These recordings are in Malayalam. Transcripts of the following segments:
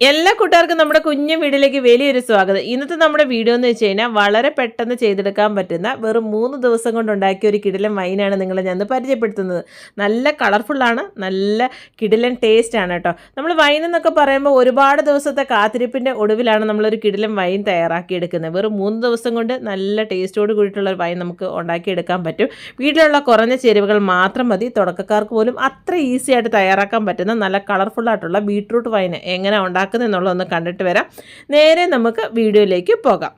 എല്ലാ കൂട്ടുകാർക്കും നമ്മുടെ കുഞ്ഞു വീടിലേക്ക് വലിയൊരു സ്വാഗതം. ഇന്നത്തെ നമ്മുടെ വീഡിയോ എന്ന് വെച്ച് കഴിഞ്ഞാൽ വളരെ പെട്ടെന്ന് ചെയ്തെടുക്കാൻ പറ്റുന്ന വെറും മൂന്ന് ദിവസം കൊണ്ട് ഉണ്ടാക്കിയ ഒരു കിടിലൻ വൈനാണ് നിങ്ങളെ ഞാൻ പരിചയപ്പെടുത്തുന്നത്. നല്ല കളർഫുള്ളാണ് നല്ല കിടിലൻ ടേസ്റ്റ് ആണ് കേട്ടോ. നമ്മൾ വൈൻ എന്നൊക്കെ പറയുമ്പോൾ ഒരുപാട് ദിവസത്തെ കാത്തിരിപ്പിന്റെ ഒടുവിലാണ് നമ്മളൊരു കിടിലൻ വൈൻ തയ്യാറാക്കിയെടുക്കുന്നത്. വെറും മൂന്ന് ദിവസം കൊണ്ട് നല്ല ടേസ്റ്റോട് കൂടിയിട്ടുള്ള ഒരു വൈൻ നമുക്ക് ഉണ്ടാക്കിയെടുക്കാൻ പറ്റും. വീട്ടിലുള്ള കുറഞ്ഞ ചേരുവകൾ മാത്രം മതി. തുടക്കക്കാർക്ക് പോലും അത്ര ഈസി ആയിട്ട് തയ്യാറാക്കാൻ പറ്റുന്ന നല്ല കളർഫുള്ളായിട്ടുള്ള ബീട്രൂട്ട് വൈൻ എങ്ങനെ ഉണ്ടാക്കുന്നത് എന്നുള്ളതൊന്ന് കണ്ടിട്ട് വരാം. നേരെ നമുക്ക് വീഡിയോയിലേക്ക് പോകാം.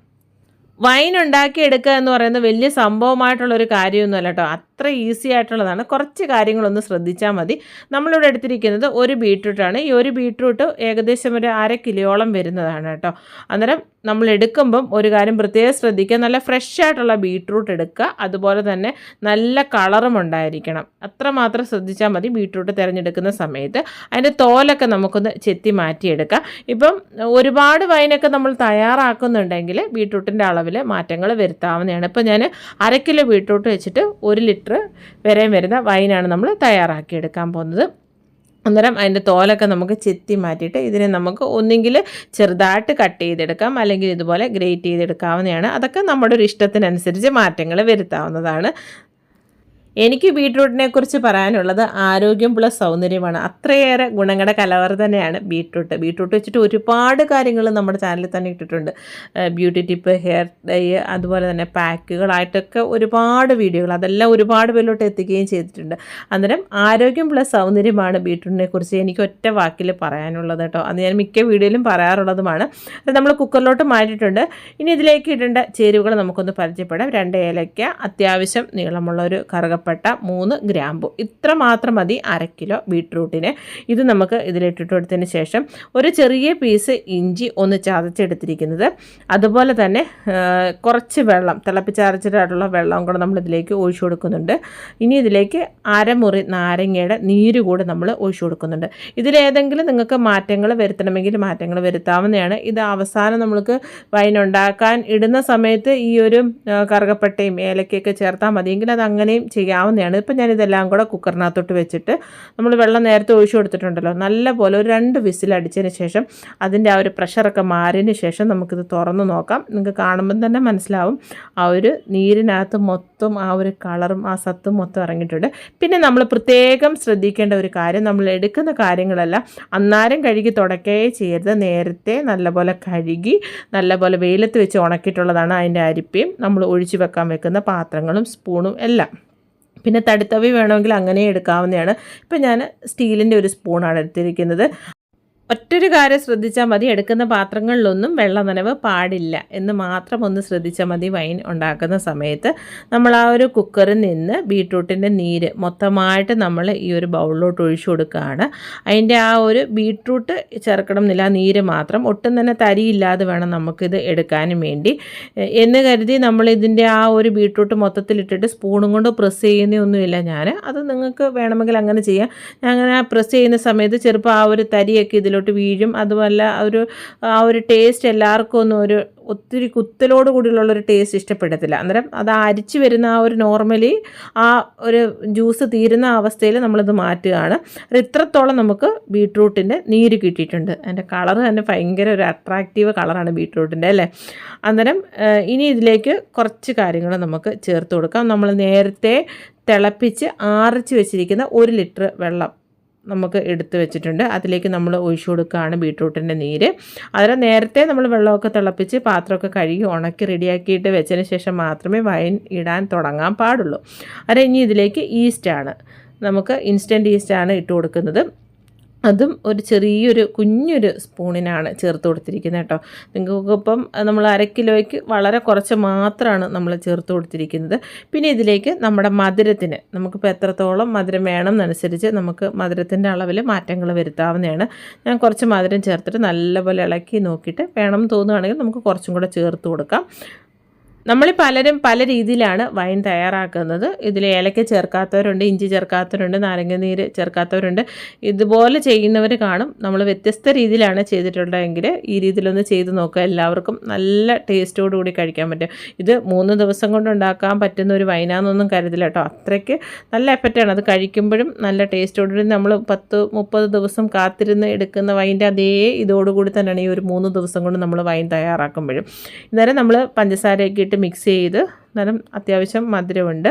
വൈൻ ഉണ്ടാക്കിയെടുക്കുക എന്ന് പറയുന്നത് വലിയ സംഭവമായിട്ടുള്ളൊരു കാര്യമൊന്നുമല്ല കേട്ടോ. അത്ര ഈസി ആയിട്ടുള്ളതാണ്. കുറച്ച് കാര്യങ്ങളൊന്ന് ശ്രദ്ധിച്ചാൽ മതി. നമ്മളിവിടെ എടുത്തിരിക്കുന്നത് ഒരു ബീട്രൂട്ടാണ്. ഈ ഒരു ബീട്രൂട്ട് ഏകദേശം ഒരു അര കിലോളം വരുന്നതാണ് കേട്ടോ. അന്നേരം നമ്മൾ എടുക്കുമ്പം ഒരു കാര്യം പ്രത്യേകം ശ്രദ്ധിക്കുക. നല്ല ഫ്രഷ് ആയിട്ടുള്ള ബീട്രൂട്ട് എടുക്കുക. അതുപോലെ തന്നെ നല്ല കളറും ഉണ്ടായിരിക്കണം. അത്രമാത്രം ശ്രദ്ധിച്ചാൽ മതി ബീട്രൂട്ട് തിരഞ്ഞെടുക്കുന്ന സമയത്ത്. അതിന്റെ തോലൊക്കെ നമുക്കൊന്ന് ചെത്തി മാറ്റിയെടുക്കാം. ഇപ്പം ഒരുപാട് വൈനൊക്കെ നമ്മൾ തയ്യാറാക്കുന്നുണ്ടെങ്കിൽ ബീട്രൂട്ടിന്റെ അളവിൽ മാറ്റങ്ങൾ വരുത്താവുന്നതാണ്. ഇപ്പം ഞാൻ അര കിലോ ബീട്രൂട്ട് വെച്ചിട്ട് ഒരു ലിറ്റർ വരെയും വരുന്ന വൈനാണ് നമ്മൾ തയ്യാറാക്കിയെടുക്കാൻ പോകുന്നത്. അന്നേരം അതിന്റെ തോലൊക്കെ നമുക്ക് ചെത്തി മാറ്റിയിട്ട് ഇതിനെ നമുക്ക് ഒന്നുകിൽ ചെറുതായിട്ട് കട്ട് ചെയ്തെടുക്കാം അല്ലെങ്കിൽ ഇതുപോലെ ഗ്രേറ്റ് ചെയ്തെടുക്കാവുന്നതാണ്. അതൊക്കെ നമ്മുടെ ഒരു ഇഷ്ടത്തിനനുസരിച്ച് മാറ്റങ്ങൾ വരുത്താവുന്നതാണ്. എനിക്ക് ബീട്രൂട്ടിനെ കുറിച്ച് പറയാനുള്ളത് ആരോഗ്യം പ്ലസ് സൗന്ദര്യമാണ്. അത്രയേറെ ഗുണങ്ങളുടെ കലവർ തന്നെയാണ് ബീട്രൂട്ട്. ബീട്രൂട്ട് വെച്ചിട്ട് ഒരുപാട് കാര്യങ്ങൾ നമ്മുടെ ചാനലിൽ തന്നെ ഇട്ടിട്ടുണ്ട്. ബ്യൂട്ടി ടിപ്പ് ഹെയർ ഡൈ അതുപോലെ തന്നെ പാക്കുകളായിട്ടൊക്കെ ഒരുപാട് വീഡിയോകൾ. അതെല്ലാം ഒരുപാട് പേരിലോട്ട് എത്തിക്കുകയും ചെയ്തിട്ടുണ്ട്. അന്നേരം ആരോഗ്യം പ്ലസ് സൗന്ദര്യമാണ് ബീട്രൂട്ടിനെ കുറിച്ച് എനിക്ക് ഒറ്റ വാക്കിൽ പറയാനുള്ളത് കേട്ടോ. അത് ഞാൻ മിക്ക വീഡിയോയിലും പറയാറുള്ളതുമാണ്. അത് നമ്മൾ കുക്കറിലോട്ട് മാറ്റിയിട്ടുണ്ട്. ഇനി ഇതിലേക്ക് ഇടേണ്ട ചേരുവകൾ നമുക്കൊന്ന് പരിചയപ്പെടാം. രണ്ട് ഏലയ്ക്ക അത്യാവശ്യം നീളമുള്ള ഒരു കറുകപ്പട്ട മൂന്ന് ഗ്രാമ്പു. ഇത്ര മാത്രം മതി അര കിലോ ബീട്രൂട്ടിന്. ഇത് നമുക്ക് ഇതിലിട്ടിട്ട് കൊടുത്തതിന് ശേഷം ഒരു ചെറിയ പീസ് ഇഞ്ചി ഒന്ന് ചതച്ചെടുത്തിരിക്കുന്നത്. അതുപോലെ തന്നെ കുറച്ച് വെള്ളം തിളപ്പിച്ചരച്ചിട്ടായിട്ടുള്ള വെള്ളം കൂടെ നമ്മൾ ഇതിലേക്ക് ഒഴിച്ചു കൊടുക്കുന്നുണ്ട്. ഇനി ഇതിലേക്ക് അരമുറി നാരങ്ങയുടെ നീര് കൂടെ നമ്മൾ ഒഴിച്ചു കൊടുക്കുന്നുണ്ട്. ഇതിലേതെങ്കിലും നിങ്ങൾക്ക് മാറ്റങ്ങൾ വരുത്തണമെങ്കിൽ മാറ്റങ്ങൾ വരുത്താവുന്നതാണ്. ഇത് അവസാനം നമ്മൾക്ക് വൈൻ ഉണ്ടാക്കാൻ ഇടുന്ന സമയത്ത് ഈ ഒരു കറുകപ്പട്ടയും ഏലക്കയൊക്കെ ചേർത്താൽ മതിയെങ്കിൽ അത് അങ്ങനെയും ചെയ്യാവുന്നതാണ്. ഇപ്പം ഞാനിതെല്ലാം കൂടെ കുക്കറിനകത്തോട്ട് വെച്ചിട്ട് നമ്മൾ വെള്ളം നേരത്തെ ഒഴിച്ചു കൊടുത്തിട്ടുണ്ടല്ലോ. നല്ല പോലെ ഒരു രണ്ട് വിസിൽ അടിച്ചതിന് ശേഷം അതിന്റെ ആ ഒരു പ്രഷറൊക്കെ മാറിയതിന് ശേഷം നമുക്കിത് തുറന്ന് നോക്കാം. നിങ്ങൾക്ക് കാണുമ്പം തന്നെ മനസ്സിലാവും. ആ ഒരു നീരിനകത്ത് മൊത്തം ആ ഒരു കളറും ആ സത്തും മൊത്തം ഇറങ്ങിയിട്ടുണ്ട്. പിന്നെ നമ്മൾ പ്രത്യേകം ശ്രദ്ധിക്കേണ്ട ഒരു കാര്യം നമ്മൾ എടുക്കുന്ന കാര്യങ്ങളെല്ലാം. അന്നേരം കഴുകി തുടക്കേ ചെയ്യരുത്. നേരത്തെ നല്ലപോലെ കഴുകി നല്ലപോലെ വെയിലത്ത് വെച്ച് ഉണക്കിയിട്ടുള്ളതാണ് അതിന്റെ അരിപ്പയും. നമ്മൾ ഒഴിച്ചു വെക്കാൻ വെക്കുന്ന പാത്രങ്ങളും സ്പൂണും എല്ലാം. പിന്നെ തടിത്തവി വേണമെങ്കിൽ അങ്ങനെ എടുക്കാവുന്നതാണ്. ഇപ്പം ഞാൻ സ്റ്റീലിന്റെ ഒരു സ്പൂണാണ് എടുത്തിരിക്കുന്നത്. ഒറ്റൊരു കാര്യം ശ്രദ്ധിച്ചാൽ മതി. എടുക്കുന്ന പാത്രങ്ങളിലൊന്നും വെള്ള നനവ് പാടില്ല എന്ന് മാത്രം ഒന്ന് ശ്രദ്ധിച്ചാൽ മതി വൈൻ ഉണ്ടാക്കുന്ന സമയത്ത്. നമ്മൾ ആ ഒരു കുക്കറിൽ നിന്ന് ബീട്രൂട്ടിന്റെ നീര് മൊത്തമായിട്ട് നമ്മൾ ഈ ഒരു ബൗളിലോട്ട് ഒഴിച്ചു കൊടുക്കുകയാണ്. അതിന്റെ ആ ഒരു ബീട്രൂട്ട് ചേർക്കണം എന്നില്ല നീര് മാത്രം ഒട്ടും തന്നെ തരിയില്ലാതെ വേണം നമുക്കിത് എടുക്കാനും വേണ്ടി. എന്ന് കരുതി നമ്മൾ ഇതിന്റെ ആ ഒരു ബീട്രൂട്ട് മൊത്തത്തിലിട്ടിട്ട് സ്പൂണും കൊണ്ട് പ്രസ് ചെയ്യുന്നൊന്നുമില്ല ഞാൻ. അത് നിങ്ങൾക്ക് വേണമെങ്കിൽ അങ്ങനെ ചെയ്യാം. ഞാൻ അങ്ങനെ പ്രസ് ചെയ്യുന്ന സമയത്ത് ചെറുപ്പം ആ ഒരു തരിയൊക്കെ ഇതിലോട്ട് വീഴും. അതുമല്ല ഒരു ആ ഒരു ടേസ്റ്റ് എല്ലാവർക്കും ഒന്നും ഒരു ഒത്തിരി കുത്തലോട് കൂടിയുള്ള ഒരു ടേസ്റ്റ് ഇഷ്ടപ്പെടത്തില്ല. അന്നേരം അത് അരിച്ച് വരുന്ന ആ ഒരു നോർമലി ആ ഒരു ജ്യൂസ് തീരുന്ന അവസ്ഥയിൽ നമ്മളിത് മാറ്റുകയാണ്. ഇത്രത്തോളം നമുക്ക് ബീട്രൂട്ടിന്റെ നീര് കിട്ടിയിട്ടുണ്ട്. അതിന്റെ കളർ തന്നെ ഭയങ്കര ഒരു അട്രാക്റ്റീവ് കളറാണ് ബീട്രൂട്ടിന്റെ അല്ലേ? അന്നേരം ഇനി ഇതിലേക്ക് കുറച്ച് കാര്യങ്ങൾ നമുക്ക് ചേർത്ത് കൊടുക്കാം. നമ്മൾ നേരത്തെ തിളപ്പിച്ച് ആറിച്ച് വെച്ചിരിക്കുന്ന ഒരു ലിറ്റർ വെള്ളം നമുക്ക് എടുത്ത് വെച്ചിട്ടുണ്ട്. അതിലേക്ക് നമ്മൾ ഒഴിച്ചു കൊടുക്കുകയാണ് ബീട്രൂട്ടിന്റെ നീര്. അതിന് നേരത്തെ നമ്മൾ വെള്ളമൊക്കെ തിളപ്പിച്ച് പാത്രമൊക്കെ കഴുകി ഉണക്കി റെഡിയാക്കിയിട്ട് വെച്ചതിന് ശേഷം മാത്രമേ വൈൻ ഇടാൻ തുടങ്ങാൻ പാടുള്ളൂ. അത് ഇനി ഇതിലേക്ക് ഈസ്റ്റാണ് നമുക്ക് ഇൻസ്റ്റന്റ് ഈസ്റ്റാണ് ഇട്ട് കൊടുക്കുന്നത്. അതും ഒരു ചെറിയൊരു കുഞ്ഞൊരു സ്പൂണിനാണ് ചേർത്ത് കൊടുത്തിരിക്കുന്നത് കേട്ടോ. നിങ്ങൾക്കിപ്പം നമ്മൾ അര കിലോയ്ക്ക് വളരെ കുറച്ച് മാത്രമാണ് നമ്മൾ ചേർത്ത് കൊടുത്തിരിക്കുന്നത്. പിന്നെ ഇതിലേക്ക് നമ്മുടെ മധുരത്തിന് നമുക്കിപ്പോൾ എത്രത്തോളം മധുരം വേണം എന്നനുസരിച്ച് നമുക്ക് മധുരത്തിന്റെ അളവിൽ മാറ്റങ്ങൾ വരുത്താവുന്നതാണ്. ഞാൻ കുറച്ച് മധുരം ചേർത്തിട്ട് നല്ലപോലെ ഇളക്കി നോക്കിയിട്ട് വേണം തോന്നുകയാണെങ്കിൽ നമുക്ക് കുറച്ചും കൂടെ ചേർത്ത് കൊടുക്കാം. നമ്മൾ പലരും പല രീതിയിലാണ് വൈൻ തയ്യാറാക്കുന്നത്. ഇതിൽ ഏലക്ക ചേർക്കാത്തവരുണ്ട് ഇഞ്ചി ചേർക്കാത്തവരുണ്ട് നാരങ്ങ നീര് ചേർക്കാത്തവരുണ്ട്. ഇതുപോലെ ചെയ്യുന്നവർ കാണും. നമ്മൾ വ്യത്യസ്ത രീതിയിലാണ് ചെയ്തിട്ടുള്ളതെങ്കിൽ ഈ രീതിയിലൊന്ന് ചെയ്ത് നോക്കുക. എല്ലാവർക്കും നല്ല ടേസ്റ്റോടു കൂടി കഴിക്കാൻ പറ്റും. ഇത് മൂന്ന് ദിവസം കൊണ്ട് ഉണ്ടാക്കാൻ പറ്റുന്ന ഒരു വൈനാന്നൊന്നും കരുതില്ല കേട്ടോ. അത്രയ്ക്ക് നല്ല എഫക്റ്റാണ് അത് കഴിക്കുമ്പോഴും നല്ല ടേസ്റ്റോടുകൂടി നമ്മൾ പത്ത് മുപ്പത് ദിവസം കാത്തിരുന്ന് എടുക്കുന്ന വൈന്റെ അതേ ഇതോടുകൂടി തന്നെയാണ് ഈ ഒരു മൂന്ന് ദിവസം കൊണ്ട് നമ്മൾ വൈൻ തയ്യാറാക്കുമ്പോഴും. ഇന്നേരം നമ്മൾ പഞ്ചസാരയൊക്കെ ഇട്ട് മിക്സ് ചെയ്ത് എന്നാലും അത്യാവശ്യം മധുരമുണ്ട്.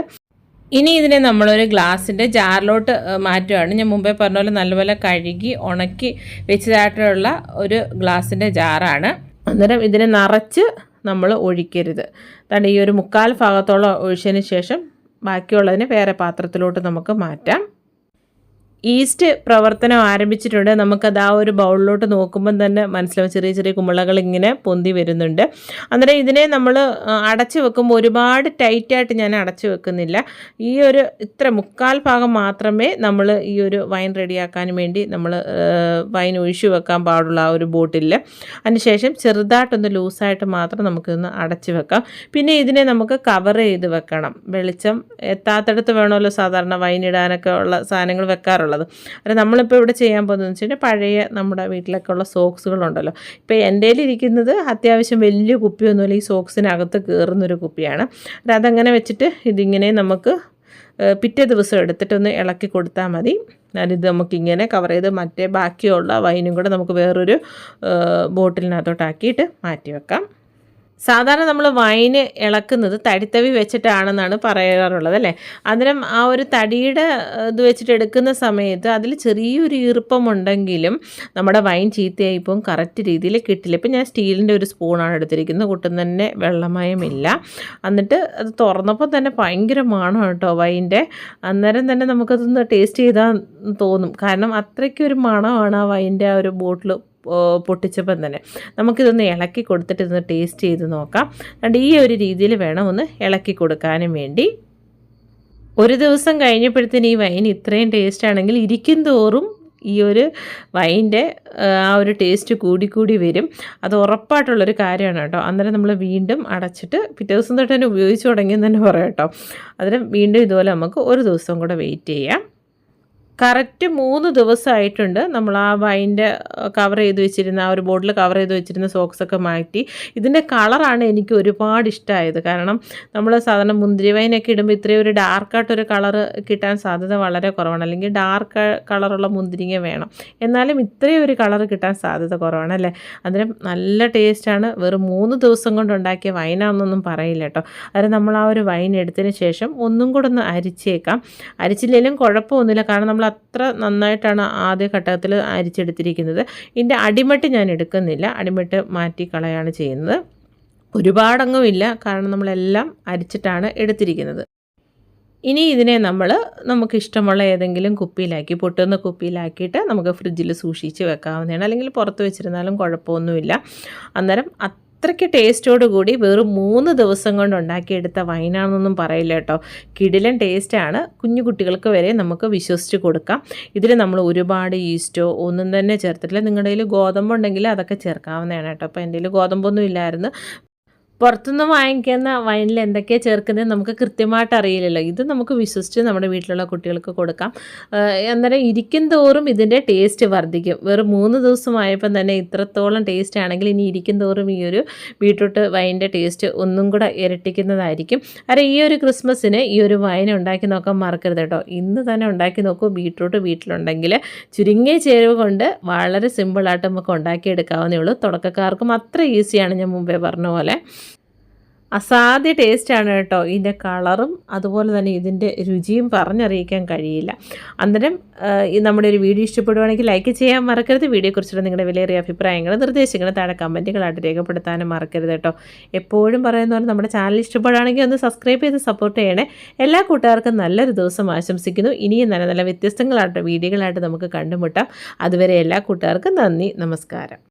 ഇനി ഇതിനെ നമ്മളൊരു ഗ്ലാസിന്റെ ജാറിലോട്ട് മാറ്റുകയാണ് ഞാൻ മുമ്പേ പറഞ്ഞ പോലെ നല്ലപോലെ കഴുകി ഉണക്കി വെച്ചതായിട്ടുള്ള ഒരു ഗ്ലാസിന്റെ ജാറാണ്. അന്നേരം ഇതിനെ നിറച്ച് നമ്മൾ ഒഴിക്കരുത്. അതാണ് ഈ ഒരു മുക്കാൽ ഭാഗത്തോളം ഒഴിച്ചതിന് ശേഷം ബാക്കിയുള്ളതിനെ വേറെ പാത്രത്തിലോട്ട് നമുക്ക് മാറ്റാം. ഈസ്റ്റ് പ്രവർത്തനം ആരംഭിച്ചിട്ടുണ്ട്. നമുക്കത് ആ ഒരു ബൗളിലോട്ട് നോക്കുമ്പം തന്നെ മനസ്സിലാവും. ചെറിയ ചെറിയ കുമ്പളകൾ ഇങ്ങനെ പൊന്തി വരുന്നുണ്ട്. അന്നേരം ഇതിനെ നമ്മൾ അടച്ചു വെക്കുമ്പോൾ ഒരുപാട് ടൈറ്റായിട്ട് ഞാൻ അടച്ചു വെക്കുന്നില്ല. ഈ ഒരു ഇത്ര മുക്കാൽ ഭാഗം മാത്രമേ നമ്മൾ ഈ ഒരു വൈൻ റെഡിയാക്കാൻ വേണ്ടി നമ്മൾ വൈൻ ഒഴിച്ചു വെക്കാൻ പാടുള്ള ആ ഒരു ബോട്ടിൽ അതിനുശേഷം ചെറുതായിട്ടൊന്ന് ലൂസായിട്ട് മാത്രം നമുക്കിതൊന്ന് അടച്ചു വെക്കാം. പിന്നെ ഇതിനെ നമുക്ക് കവർ ചെയ്ത് വെക്കണം. വെളിച്ചം എത്താത്തടത്ത് വേണമല്ലോ സാധാരണ വൈൻ ഇടാനൊക്കെ ഉള്ള സാധനങ്ങൾ വെക്കാറുള്ളത്. ഉള്ളത്. അത് നമ്മളിപ്പോൾ ഇവിടെ ചെയ്യാൻ പോകുന്നത് വെച്ചാൽ പഴയ നമ്മുടെ വീട്ടിലൊക്കെ ഉള്ള സോക്സുകളുണ്ടല്ലോ. ഇപ്പോൾ എന്റെ ഇരിക്കുന്നത് അത്യാവശ്യം വലിയ കുപ്പിയൊന്നുമില്ല ഈ സോക്സിനകത്ത് കയറുന്നൊരു കുപ്പിയാണ്. അതങ്ങനെ വെച്ചിട്ട് ഇതിങ്ങനെ നമുക്ക് പിറ്റേ ദിവസം എടുത്തിട്ടൊന്ന് ഇളക്കി കൊടുത്താൽ മതി. ഞാനിത് നമുക്കിങ്ങനെ കവർ ചെയ്ത് മറ്റേ ബാക്കിയുള്ള വൈനും കൂടെ നമുക്ക് വേറൊരു ബോട്ടിലിനകത്തോട്ടാക്കിയിട്ട് മാറ്റി വെക്കാം. സാധാരണ നമ്മൾ വൈന് ഇളക്കുന്നത് തടിത്തവി വെച്ചിട്ടാണെന്നാണ് പറയാറുള്ളത് അല്ലേ? അന്നേരം ആ ഒരു തടിയുടെ ഇത് വെച്ചിട്ട് എടുക്കുന്ന സമയത്ത് അതിൽ ചെറിയൊരു ഈർപ്പമുണ്ടെങ്കിലും നമ്മുടെ വൈൻ ചീത്തയായി ഇപ്പം കറക്റ്റ് രീതിയിൽ കിട്ടില്ല. ഇപ്പം ഞാൻ സ്റ്റീലിന്റെ ഒരു സ്പൂണാണ് എടുത്തിരിക്കുന്നത് കൂട്ടും തന്നെ വെള്ളമയമില്ല. എന്നിട്ട് അത് തുറന്നപ്പോൾ തന്നെ ഭയങ്കര മണം കേട്ടോ വൈന്റെ. അന്നേരം തന്നെ നമുക്കതൊന്ന് ടേസ്റ്റ് ചെയ്താൽ തോന്നും. കാരണം അത്രയ്ക്കൊരു മണമാണ് ആ വൈന്റെ ആ ഒരു ബോട്ടിൽ പൊട്ടിച്ചപ്പം തന്നെ. നമുക്കിതൊന്ന് ഇളക്കി കൊടുത്തിട്ട് ഇതൊന്ന് ടേസ്റ്റ് ചെയ്ത് നോക്കാം. അതുകൊണ്ട് ഈ ഒരു രീതിയിൽ വേണം ഒന്ന് ഇളക്കി കൊടുക്കാനും വേണ്ടി. ഒരു ദിവസം കഴിഞ്ഞപ്പോഴത്തേന് ഈ വൈൻ ഇത്രയും ടേസ്റ്റ് ആണെങ്കിൽ ഇരിക്കും തോറും ഈ ഒരു വൈന്റെ ആ ഒരു ടേസ്റ്റ് കൂടിക്കൂടി വരും. അത് ഉറപ്പായിട്ടുള്ളൊരു കാര്യമാണ് കേട്ടോ. അന്നേരം നമ്മൾ വീണ്ടും അടച്ചിട്ട് പിറ്റേ ദിവസം തൊട്ട് തന്നെ ഉപയോഗിച്ച് തുടങ്ങിയെന്ന് തന്നെ പറയാം കേട്ടോ. അന്നേരം വീണ്ടും ഇതുപോലെ നമുക്ക് ഒരു ദിവസം കൂടെ വെയിറ്റ് ചെയ്യാം. കറക്റ്റ് മൂന്ന് ദിവസമായിട്ടുണ്ട്. നമ്മൾ ആ വൈന്റെ കവർ ചെയ്ത് വെച്ചിരുന്ന ആ ഒരു ബോട്ടിൽ കവർ ചെയ്ത് വെച്ചിരുന്ന സോക്സൊക്കെ മാറ്റി. ഇതിന്റെ കളറാണ് എനിക്ക് ഒരുപാട് ഇഷ്ടമായത് കാരണം നമ്മൾ സാധാരണ മുന്തിരി വൈനൊക്കെ ഇടുമ്പോൾ ഇത്രയും ഒരു ഡാർക്കായിട്ടൊരു കളർ കിട്ടാൻ സാധ്യത വളരെ കുറവാണ്. അല്ലെങ്കിൽ ഡാർക്ക് കളറുള്ള മുന്തിരിങ്ങ വേണം. എന്നാലും ഇത്രയും ഒരു കളർ കിട്ടാൻ സാധ്യത കുറവാണ് അല്ലേ? അതിന് നല്ല ടേസ്റ്റാണ് വെറും മൂന്ന് ദിവസം കൊണ്ട് ഉണ്ടാക്കിയ വൈനാണെന്നൊന്നും പറയില്ല കേട്ടോ. അത് നമ്മൾ ആ ഒരു വൈൻ എടുത്തതിന് ശേഷം ഒന്നും കൂടെ ഒന്ന് അരിച്ചേക്കാം. അരിച്ചില്ലെങ്കിലും കുഴപ്പമൊന്നുമില്ല. കാരണം നമ്മൾ അത്ര നന്നായിട്ടാണ് ആദ്യ ഘട്ടത്തിൽ അരിച്ചെടുത്തിരിക്കുന്നത്. ഇതിന്റെ അടിമട്ട് ഞാൻ എടുക്കുന്നില്ല. അടിമട്ട് മാറ്റി കളയാണ് ചെയ്യുന്നത് ഒരുപാടങ്ങുമില്ല കാരണം നമ്മളെല്ലാം അരിച്ചിട്ടാണ് എടുത്തിരിക്കുന്നത്. ഇനി ഇതിനെ നമ്മൾ നമുക്ക് ഇഷ്ടമുള്ള ഏതെങ്കിലും കുപ്പിയിലാക്കി പൊട്ടുന്ന കുപ്പിയിലാക്കിയിട്ട് നമുക്ക് ഫ്രിഡ്ജിൽ സൂക്ഷിച്ച് വെക്കാവുന്നതാണ്. അല്ലെങ്കിൽ പുറത്ത് വെച്ചിരുന്നാലും കുഴപ്പമൊന്നുമില്ല. അന്നേരം അത്രയ്ക്ക് ടേസ്റ്റോട് കൂടി വെറും മൂന്ന് ദിവസം കൊണ്ട് ഉണ്ടാക്കിയെടുത്ത വൈനാണെന്നൊന്നും പറയില്ല കേട്ടോ. കിടിലൻ ടേസ്റ്റാണ് കുഞ്ഞു കുട്ടികൾക്ക് വരെ നമുക്ക് വിശ്വസിച്ച് കൊടുക്കാം. ഇതിൽ നമ്മൾ ഒരുപാട് ഈസ്റ്റോ ഒന്നും തന്നെ ചേർത്തിട്ടില്ല. നിങ്ങളുടെ കയ്യിൽ ഗോതമ്പുണ്ടെങ്കിൽ അതൊക്കെ ചേർക്കാവുന്നതാണ് കേട്ടോ. അപ്പോൾ എന്റെ കയ്യിൽ ഗോതമ്പൊന്നും ഇല്ലായിരുന്നു. പുറത്തുനിന്ന് വാങ്ങിക്കുന്ന വൈനിൽ എന്തൊക്കെയാണ് ചേർക്കുന്നത് നമുക്ക് കൃത്യമായിട്ട് അറിയില്ലല്ലോ. ഇത് നമുക്ക് വിശ്വസിച്ച് നമ്മുടെ വീട്ടിലുള്ള കുട്ടികൾക്ക് കൊടുക്കാം. അന്നേരം ഇരിക്കും തോറും ഇതിന്റെ ടേസ്റ്റ് വർദ്ധിക്കും. വെറും മൂന്ന് ദിവസമായപ്പം തന്നെ ഇത്രത്തോളം ടേസ്റ്റ് ആണെങ്കിൽ ഇനി ഇരിക്കും തോറും ഈ ഒരു ബീട്രൂട്ട് വൈന്റെ ടേസ്റ്റ് ഒന്നും കൂടെ ഇരട്ടിക്കുന്നതായിരിക്കും. അരെ ഈ ഒരു ക്രിസ്മസിന് ഈ ഒരു വൈൻ ഉണ്ടാക്കി നോക്കാൻ മറക്കരുത് കേട്ടോ. ഇന്ന് തന്നെ ഉണ്ടാക്കി നോക്കൂ. ബീട്രൂട്ട് വീട്ടിലുണ്ടെങ്കിൽ ചുരുങ്ങിയ ചേരുവ കൊണ്ട് വളരെ സിമ്പിളായിട്ട് നമുക്ക് ഉണ്ടാക്കിയെടുക്കാവുന്നേ ഉള്ളൂ. തുടക്കക്കാർക്കും അത്ര ഈസിയാണ് ഞാൻ മുമ്പേ പറഞ്ഞ പോലെ. അസാധ്യ ടേസ്റ്റാണ് കേട്ടോ. ഇതിന്റെ കളറും അതുപോലെ തന്നെ ഇതിന്റെ രുചിയും പറഞ്ഞറിയിക്കാൻ കഴിയില്ല. അന്നേരം നമ്മുടെ ഒരു വീഡിയോ ഇഷ്ടപ്പെടുവാണെങ്കിൽ ലൈക്ക് ചെയ്യാൻ മറക്കരുത്. വീഡിയോയെക്കുറിച്ചുള്ള നിങ്ങളുടെ വിലയേറിയ അഭിപ്രായങ്ങൾ നിർദ്ദേശങ്ങൾ താഴെ കമന്റുകളായിട്ട് രേഖപ്പെടുത്താനും മറക്കരുത് കേട്ടോ. എപ്പോഴും പറയുന്ന പോലെ നമ്മുടെ ചാനൽ ഇഷ്ടപ്പെടുകയാണെങ്കിൽ ഒന്ന് സബ്സ്ക്രൈബ് ചെയ്ത് സപ്പോർട്ട് ചെയ്യണേ. എല്ലാ കൂട്ടുകാർക്കും നല്ലൊരു ദിവസം ആശംസിക്കുന്നു. ഇനിയും നല്ല നല്ല വ്യത്യസ്തങ്ങളായിട്ട് വീഡിയോകളായിട്ട് നമുക്ക് കണ്ടുമുട്ടാം. അതുവരെ എല്ലാ കൂട്ടുകാർക്കും നന്ദി നമസ്കാരം.